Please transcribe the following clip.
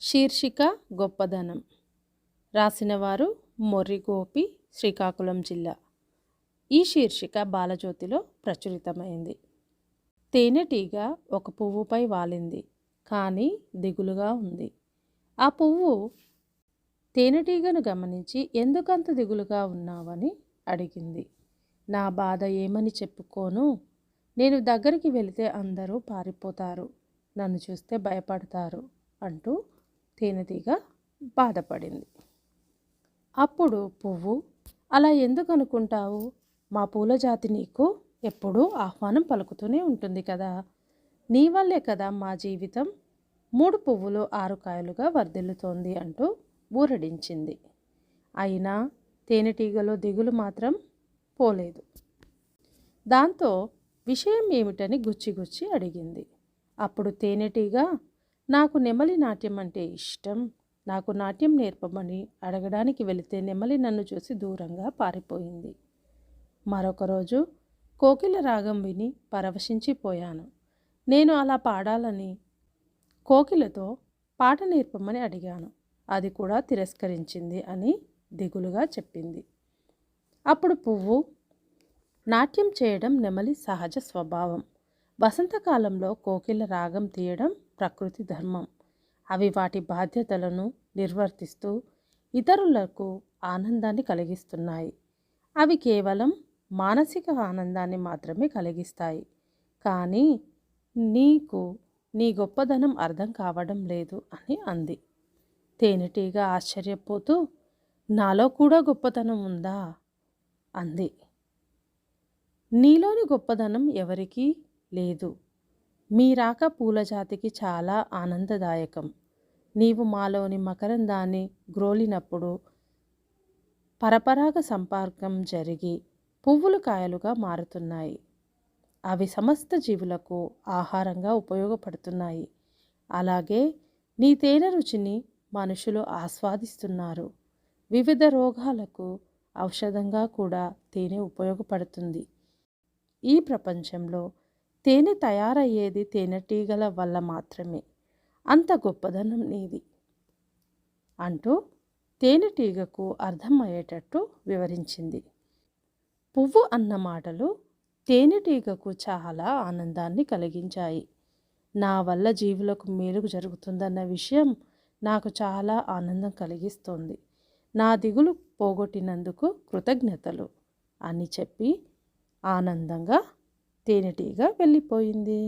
శీర్షిక గొప్పదనం. రాసినవారు మొర్రిగోపి శ్రీకాకుళం జిల్లా. ఈ శీర్షిక బాలజ్యోతిలో ప్రచురితమైంది. తేనెటీగ ఒక పువ్వుపై వాలింది కానీ దిగులుగా ఉంది. ఆ పువ్వు తేనెటీగను గమనించి ఎందుకంత దిగులుగా ఉన్నావని అడిగింది. నా బాధ ఏమని చెప్పుకోను? నేను దగ్గరికి వెళితే అందరూ పారిపోతారు నన్ను చూస్తే భయపడతారు అంటూ తేనెటీగ బాధపడింది. అప్పుడు పువ్వు అలా ఎందుకు అనుకుంటావు? మా పూల జాతి నీకు ఎప్పుడూ ఆహ్వానం పలుకుతూనే ఉంటుంది కదా. నీ వల్లే కదా మా జీవితం మూడు పువ్వులు ఆరు కాయలుగా వర్ధిల్లుతోంది అంటూ ఊరడించింది. అయినా తేనెటీగలో దిగులు మాత్రం పోలేదు. దాంతో విషయం ఏమిటని గుచ్చి గుచ్చి అడిగింది. అప్పుడు తేనెటీగ నాకు నెమలి నాట్యం అంటే ఇష్టం. నాకు నాట్యం నేర్పమని అడగడానికి వెళితే నెమలి నన్ను చూసి దూరంగా పారిపోయింది. మరొక రోజు కోకిల రాగం విని పరవశించిపోయాను నేను అలా పాడాలని కోకిలతో పాట నేర్పమని అడిగాను. అది కూడా తిరస్కరించింది అని దిగులుగా చెప్పింది. అప్పుడు పువ్వు నాట్యం చేయడం నెమలి సహజ స్వభావం. వసంతకాలంలో కోకిల రాగం తీయడం ప్రకృతి ధర్మం. అవి వాటి బాధ్యతలను నిర్వర్తిస్తూ ఇతరులకు ఆనందాన్ని కలిగిస్తున్నాయి. అవి కేవలం మానసిక ఆనందాన్ని మాత్రమే కలిగిస్తాయి. కానీ నీకు నీ గొప్పదనం అర్థం కావడం లేదు అని అంది. తేనెటీగ ఆశ్చర్యపోతూ నాలో కూడా గొప్పతనం ఉందా? అంది. నీలోని గొప్పదనం ఎవరికీ లేదు. మీ రాక పూల జాతికి చాలా ఆనందదాయకం. నీవు మాలోని మకరందాన్ని గ్రోలినప్పుడు పరపరాగ సంపర్కం జరిగి పువ్వులు కాయలుగా మారుతున్నాయి. అవి సమస్త జీవులకు ఆహారంగా ఉపయోగపడుతున్నాయి. అలాగే నీ తేనె రుచిని మనుషులు ఆస్వాదిస్తున్నారు. వివిధ రోగాలకు ఔషధంగా కూడా తేనె ఉపయోగపడుతుంది. ఈ ప్రపంచంలో తేనె తయారయ్యేది తేనెటీగల వల్ల మాత్రమే. అంత గొప్పదనం నీది. అంటూ తేనెటీగకు అర్థమయ్యేటట్టు వివరించింది. పువ్వు అన్న మాటలు తేనెటీగకు చాలా ఆనందాన్ని కలిగించాయి. నా వల్ల జీవులకు మేలు జరుగుతుందన్న విషయం నాకు చాలా ఆనందం కలిగిస్తోంది. నా దిగులు పోగొట్టినందుకు కృతజ్ఞతలు అని చెప్పి ఆనందంగా తేనెటీగ వెళ్ళిపోయింది.